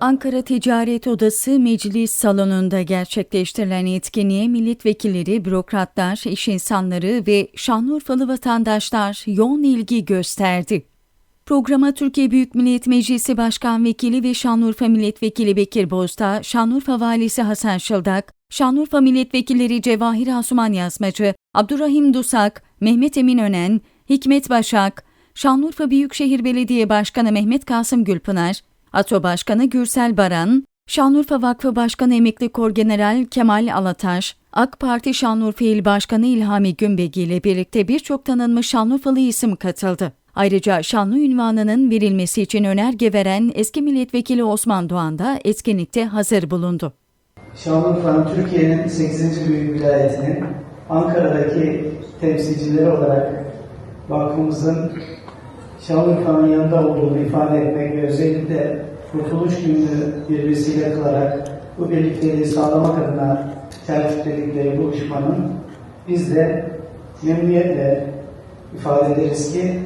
Ankara Ticaret Odası Meclis Salonu'nda gerçekleştirilen etkinliğe milletvekilleri, bürokratlar, iş insanları ve Şanlıurfalı vatandaşlar yoğun ilgi gösterdi. Programa Türkiye Büyük Millet Meclisi Başkan Vekili ve Şanlıurfa Milletvekili Bekir Bozdağ, Şanlıurfa Valisi Hasan Şıldak, Şanlıurfa Milletvekilleri Cevahir Asuman Yazmacı, Abdurrahim Dusak, Mehmet Emin Önen, Hikmet Başak, Şanlıurfa Büyükşehir Belediye Başkanı Mehmet Kasım Gülpınar, ATO Başkanı Gürsel Baran, Şanlıurfa Vakfı Başkanı Emekli Korgeneral Kemal Alataş, AK Parti Şanlıurfa İl Başkanı İlhami Gümbegi ile birlikte birçok tanınmış Şanlıurfalı isim katıldı. Ayrıca Şanlı ünvanının verilmesi için önerge veren eski milletvekili Osman Doğan da etkinlikte hazır bulundu. Şanlıurfa'nın Türkiye'nin 8. büyük vilayetinin Ankara'daki temsilcileri olarak vakfımızın Şanlıurfa'nın yanında olduğunu ifade etmek ve özellikle Kurtuluş Günü'nü bir vesile kılarak bu birlikteliği sağlamak adına tertip dedikleri buluşmanın biz de memnuniyetle ifade ederiz ki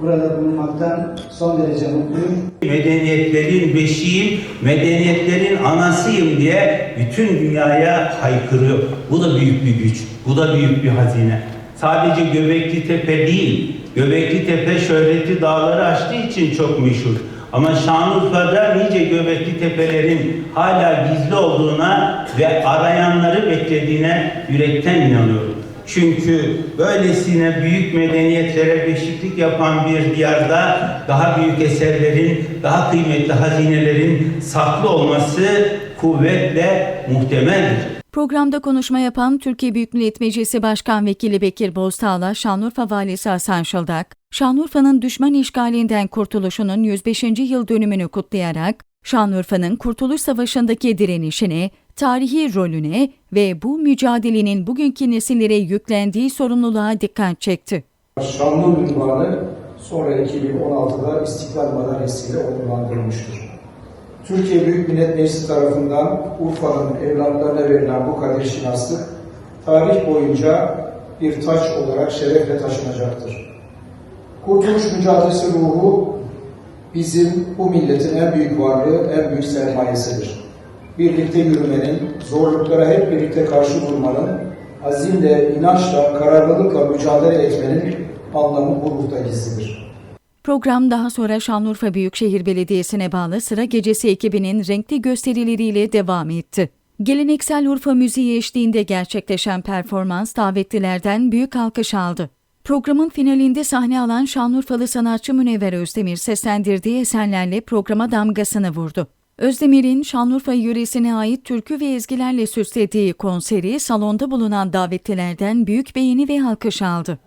burada bulunmaktan son derece mutluyum. medeniyetlerin beşiğim, medeniyetlerin anasıyım diye bütün dünyaya haykırıyor. Bu da büyük bir güç, bu da büyük bir hazine. Sadece Göbekli Tepe değil, Göbekli Tepe şöhreti dağları aştığı için çok meşhur. Ama Şanlıurfa'da nice Göbekli Tepelerin hala gizli olduğuna ve arayanları beklediğine yürekten inanıyorum. Çünkü böylesine büyük medeniyetlere beşiklik yapan bir diyarda daha büyük eserlerin, daha kıymetli hazinelerin saklı olması kuvvetle muhtemeldir. Programda konuşma yapan Türkiye Büyük Millet Meclisi Başkan Vekili Bekir Bozdağ'la Şanlıurfa Valisi Hasan Şıldak, Şanlıurfa'nın düşman işgalinden kurtuluşunun 105. yıl dönümünü kutlayarak Şanlıurfa'nın Kurtuluş Savaşı'ndaki direnişine, tarihi rolüne ve bu mücadelenin bugünkü nesillere yüklendiği sorumluluğa dikkat çekti. Şanlı ünvanı sonra 2016'da İstiklal Madalyası ile onurlandırılmıştır. Türkiye Büyük Millet Meclisi tarafından Urfa'nın evlatlarına verilen bu kadir şinaslık tarih boyunca bir taç olarak şerefle taşınacaktır. Kurtuluş mücadelesi ruhu bizim bu milletin en büyük varlığı, en büyük sermayesidir. Birlikte yürümenin, zorluklara hep birlikte karşı durmanın, azimle, inançla, kararlılıkla mücadele etmenin anlamı bu ruhta gizlidir. Program daha sonra Şanlıurfa Büyükşehir Belediyesi'ne bağlı sıra gecesi ekibinin renkli gösterileriyle devam etti. Geleneksel Urfa müziği eşliğinde gerçekleşen performans davetlilerden büyük alkış aldı. Programın finalinde sahne alan Şanlıurfalı sanatçı Münevver Özdemir seslendirdiği eserlerle programa damgasını vurdu. Özdemir'in Şanlıurfa yöresine ait türkü ve ezgilerle süslediği konseri salonda bulunan davetlilerden büyük beğeni ve alkış aldı.